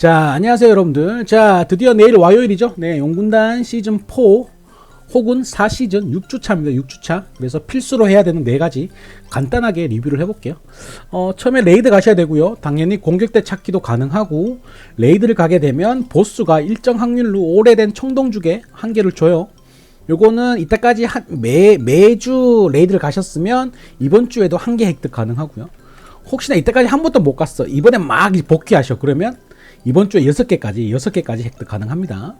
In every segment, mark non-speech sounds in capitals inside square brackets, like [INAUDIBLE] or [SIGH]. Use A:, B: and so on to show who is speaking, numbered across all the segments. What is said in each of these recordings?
A: 자, 안녕하세요, 여러분들. 자, 드디어 내일 와요일이죠. 네, 용군단 시즌 4 혹은 4시즌 6주차입니다. 6주차. 그래서 필수로 해야 되는 네 가지 간단하게 리뷰를 해볼게요. 어, 처음에 레이드 가셔야 되고요. 당연히 공격대 찾기도 가능하고 레이드를 가게 되면 보스가 일정 확률로 오래된 청동죽에 한 개를 줘요. 요거는 이때까지 한, 매, 매주 레이드를 가셨으면 이번 주에도 한 개 획득 가능하고요. 혹시나 이때까지 한 번도 못 갔어. 이번에 막 복귀하셔. 그러면 이번 주에 6개까지 6개까지 획득 가능합니다.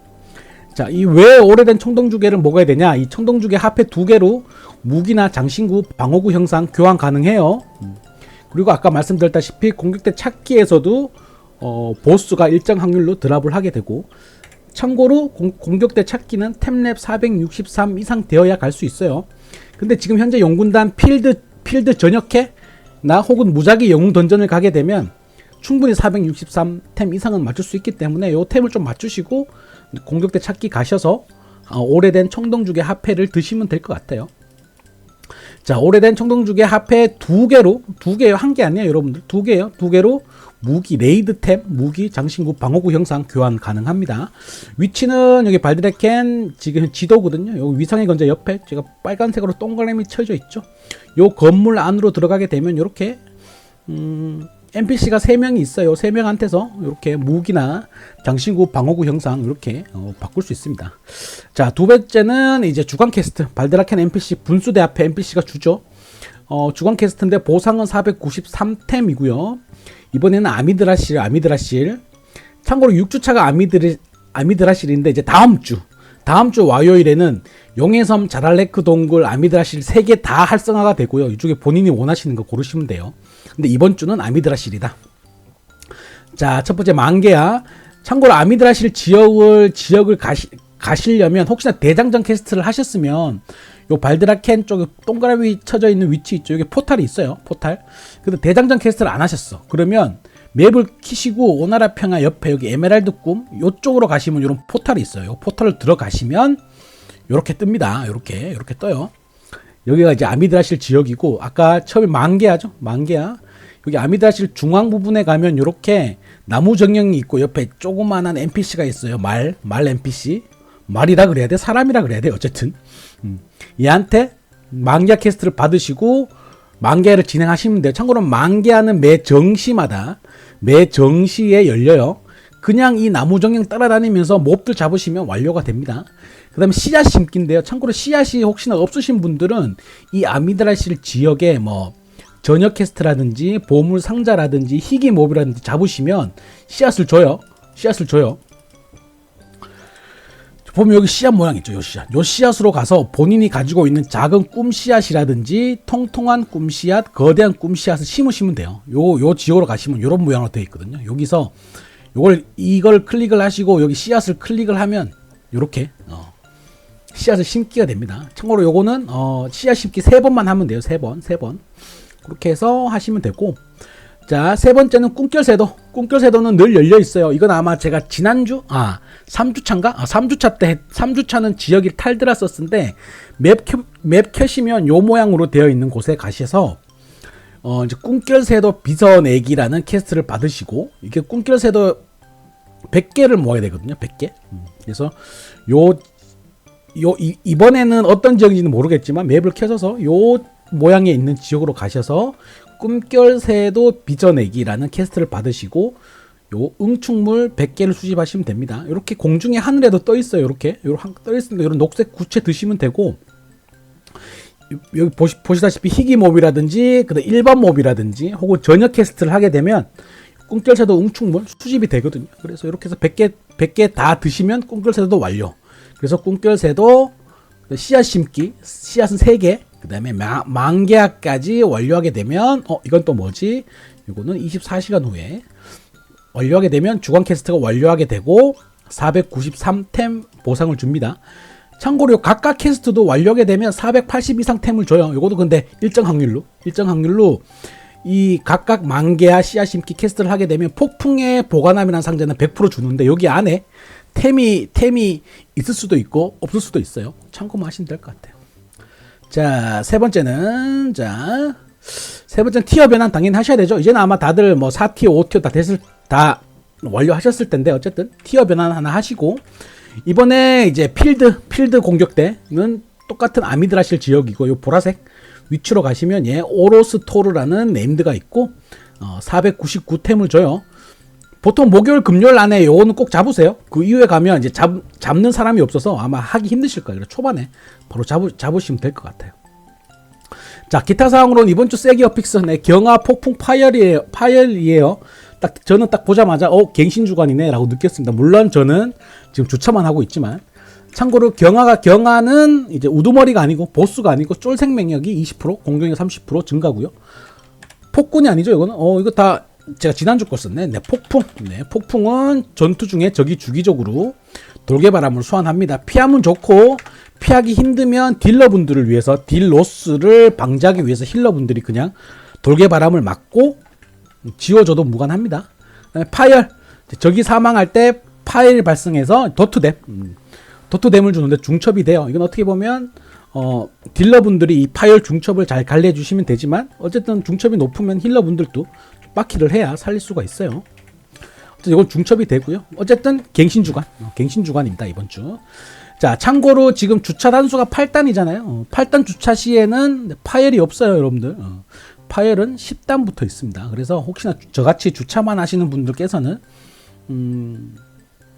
A: 자, 이 왜 오래된 청동주개를 먹어야 되냐? 이 청동주개 합해 두 개로 무기나 장신구, 방어구 형상 교환 가능해요. 음. 그리고 아까 말씀드렸다시피 공격대 찾기에서도 어, 보스가 일정 확률로 드랍을 하게 되고 참고로 공, 공격대 찾기는 템랩 463 이상 되어야 갈 수 있어요. 근데 지금 현재 용군단 필드 필드 전역해 나 혹은 무작위 영웅 던전을 가게 되면 충분히 463템 이상은 맞출 수 있기 때문에 요 템을 좀 맞추시고 공격대 찾기 가셔서 어, 오래된 청동죽의 합회를 드시면 될 것 같아요. 자, 오래된 청동죽의 합회 두 개로 두 개요, 한 개 아니에요, 여러분들 두 개요, 두 개로 무기 레이드템, 무기 장신구 방어구 형상 교환 가능합니다. 위치는 여기 발드레켄 지금 지도거든요. 여기 위상의 건자 옆에 제가 빨간색으로 동그라미 쳐져 있죠. 요 건물 안으로 들어가게 되면 이렇게 음, NPC가 3명이 있어요. 3명한테서 이렇게 무기나 장신구, 방어구 형상 이렇게 어, 바꿀 수 있습니다. 자, 두 번째는 이제 주간 캐스트. 발드라켄 NPC 분수대 앞에 NPC가 주죠. 어, 주간 캐스트인데 보상은 493템이고요. 이번에는 아미드라실, 아미드라실. 참고로 6주차가 아미드 아미드라실인데 이제 다음 주 다음 주 와요일에는 용해섬 자랄레크 동굴 아미드라실 3개 다 활성화가 되고요. 이쪽에 본인이 원하시는 거 고르시면 돼요. 근데 이번 주는 아미드라실이다. 자, 첫 번째 만개야. 참고로 아미드라실 지역을 지역을 가시, 가시려면 혹시나 대장전 캐스트를 하셨으면 요 발드라켄 쪽에 동그라미 쳐져 있는 위치 있죠. 여기 포탈이 있어요. 포탈. 근데 대장전 캐스트를 안 하셨어. 그러면 맵을 키시고 오나라 평화 옆에 여기 에메랄드 꿈 요쪽으로 가시면 이런 포탈이 있어요. 포탈을 들어가시면 요렇게 뜹니다. 요렇게 떠요. 여기가 이제 아미드라실 지역이고 아까 처음에 만개하죠. 만개야. 여기 아미드라실 중앙 부분에 가면 요렇게 나무 정령이 있고 옆에 조그만한 NPC가 있어요. 말, 말 NPC. 말이라 그래야 돼? 사람이라 그래야 돼? 어쨌든. 음. 얘한테 만개 퀘스트를 받으시고 만개를 진행하시면 돼요. 참고로 만개하는 매 정시마다 매 정시에 열려요. 그냥 이 나무 정령 따라다니면서 몹들 잡으시면 완료가 됩니다. 그 다음에 씨앗 심기인데요. 참고로 씨앗이 혹시나 없으신 분들은 이 아미드라실 지역에 뭐 전역 캐스트라든지 보물 상자라든지 희귀 몹이라든지 잡으시면 씨앗을 줘요. 씨앗을 줘요. 보면 여기 씨앗 모양 있죠. 요 씨앗. 요 씨앗으로 가서 본인이 가지고 있는 작은 꿈 씨앗이라든지 통통한 꿈 씨앗, 거대한 꿈 씨앗을 심으시면 돼요. 요, 요 지역으로 가시면 요런 모양으로 되어 있거든요. 여기서 요걸, 이걸 클릭을 하시고 여기 씨앗을 클릭을 하면 요렇게, 어, 씨앗을 심기가 됩니다. 참고로 요거는, 어, 씨앗 심기 세 번만 하면 돼요. 세 번, 세 번. 그렇게 해서 하시면 되고, 자, 세 번째는 꿈결새도. 꿈결새도는 늘 열려 있어요. 이건 아마 제가 지난주, 아, 3주차인가? 아, 3주차 때, 3주차는 지역이 탈드라서스인데, 맵, 켜, 맵 켜시면 요 모양으로 되어 있는 곳에 가셔서, 어, 이제 꿈결새도 비서내기라는 퀘스트를 받으시고, 이게 꿈결새도 100개를 모아야 되거든요. 100개. 음, 그래서 요, 요, 이, 이번에는 어떤 지역인지는 모르겠지만, 맵을 켜셔서 요 모양에 있는 지역으로 가셔서 꿈결새도 빚어내기라는 캐스트를 받으시고 요 응축물 100개를 수집하시면 됩니다. 이렇게 공중에 하늘에도 떠 있어요. 이렇게 떠 있으니까 이런 녹색 구체 드시면 되고 여기 보시, 보시다시피 희귀 몹이라든지 그다음 일반 몹이라든지 혹은 전역 캐스트를 하게 되면 꿈결새도 응축물 수집이 되거든요. 그래서 이렇게 해서 100개 100개 다 드시면 꿈결새도 완료. 그래서 꿈결새도 씨앗 심기 씨앗은 3개 그 다음에 만개학까지 완료하게 되면 어 이건 또 뭐지? 이거는 24시간 후에 완료하게 되면 주간 캐스트가 완료하게 되고 493템 보상을 줍니다. 참고로 각각 캐스트도 완료하게 되면 480 이상 템을 줘요. 이것도 근데 일정 확률로 일정 확률로 이 각각 만개와 씨앗 심기 캐스트를 하게 되면 폭풍의 보관함이라는 상자는 100% 주는데 여기 안에 템이 템이 있을 수도 있고 없을 수도 있어요. 참고만 하시면 될 것 같아요. 자, 세 번째는, 자, 세 번째는 티어 변환 당연히 하셔야 되죠. 이제는 아마 다들 뭐 4티어, 5티어 다 됐을, 다 완료하셨을 텐데 어쨌든 티어 변환 하나 하시고 이번에 이제 필드 필드 공격대는 똑같은 아미드라실 지역이고 요 보라색 위치로 가시면 예 오로스 토르라는 네임드가 있고 어, 499템을 줘요. 보통 목요일 금요일 안에 요거는 꼭 잡으세요. 그 이후에 가면 이제 잡, 잡는 사람이 없어서 아마 하기 힘드실 거예요. 초반에 바로 잡으, 잡으시면 될 것 같아요. 자, 기타 사항으로는 이번 주 세기 어픽스, 네, 경화 폭풍 파열이에요. 파열이에요. 딱, 저는 딱 보자마자, 어, 갱신 주간이네, 라고 느꼈습니다. 물론 저는 지금 주차만 하고 있지만, 참고로 경화가, 경화는 이제 우두머리가 아니고, 보스가 아니고, 쫄 생명력이 20%, 공격력 30% 증가고요. 폭군이 아니죠, 이거는. 어, 이거 다 제가 지난주 거 썼네. 네, 폭풍. 네, 폭풍은 전투 중에 적이 주기적으로 돌개바람을 소환합니다. 피하면 좋고 피하기 힘들면 딜러분들을 위해서 딜 로스를 방지하기 위해서 힐러분들이 그냥 돌개바람을 맞고 지워줘도 무관합니다. 네, 파열. 적이 사망할 때 파열 발생해서 도트댐. 음, 도트댐을 주는데 중첩이 돼요. 이건 어떻게 보면 어, 딜러분들이 이 파열 중첩을 잘 관리해 주시면 되지만 어쨌든 중첩이 높으면 힐러분들도 바퀴를 해야 살릴 수가 있어요. 이건 중첩이 되고요. 어쨌든 갱신 주간, 어, 갱신 주간입니다 이번 주. 자 참고로 지금 주차 단수가 8단이잖아요. 어, 8단 주차 시에는 파열이 없어요, 여러분들. 어, 파열은 10단부터 있습니다. 그래서 혹시나 주- 저같이 주차만 하시는 분들께서는 음,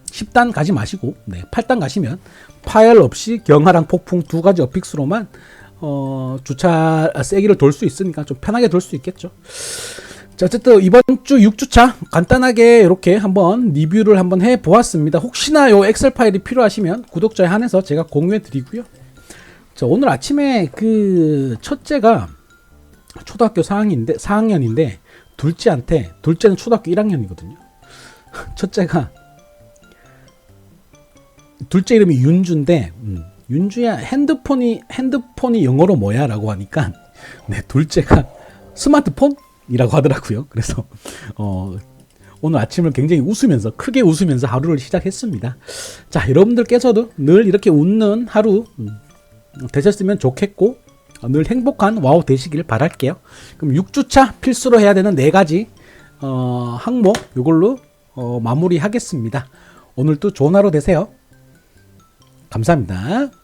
A: 10단 가지 마시고 네, 8단 가시면 파열 없이 경하랑 폭풍 두 가지 어픽스로만 어, 주차 세기를 돌 수 있으니까 좀 편하게 돌 수 있겠죠. 자, 어쨌든 이번 주 6주차 간단하게 이렇게 한번 리뷰를 한번 해 보았습니다. 혹시나 요 엑셀 파일이 필요하시면 구독자에 한해서 제가 공유해 드리고요. 자, 오늘 아침에 그 첫째가 초등학교 4학년인데 4학년인데 둘째한테 둘째는 초등학교 1학년이거든요. [LAUGHS] 첫째가 둘째 이름이 윤주인데 음, 윤주야 핸드폰이 핸드폰이 영어로 뭐야라고 하니까 네 둘째가 스마트폰 이라고 하더라고요. 그래서 어 오늘 아침을 굉장히 웃으면서 크게 웃으면서 하루를 시작했습니다. 자 여러분들께서도 늘 이렇게 웃는 하루 음, 되셨으면 좋겠고 어, 늘 행복한 와우 되시길 바랄게요. 그럼 6주차 필수로 해야 되는 네 가지 어, 항목 이걸로 어, 마무리하겠습니다. 오늘도 좋은 하루 되세요. 감사합니다.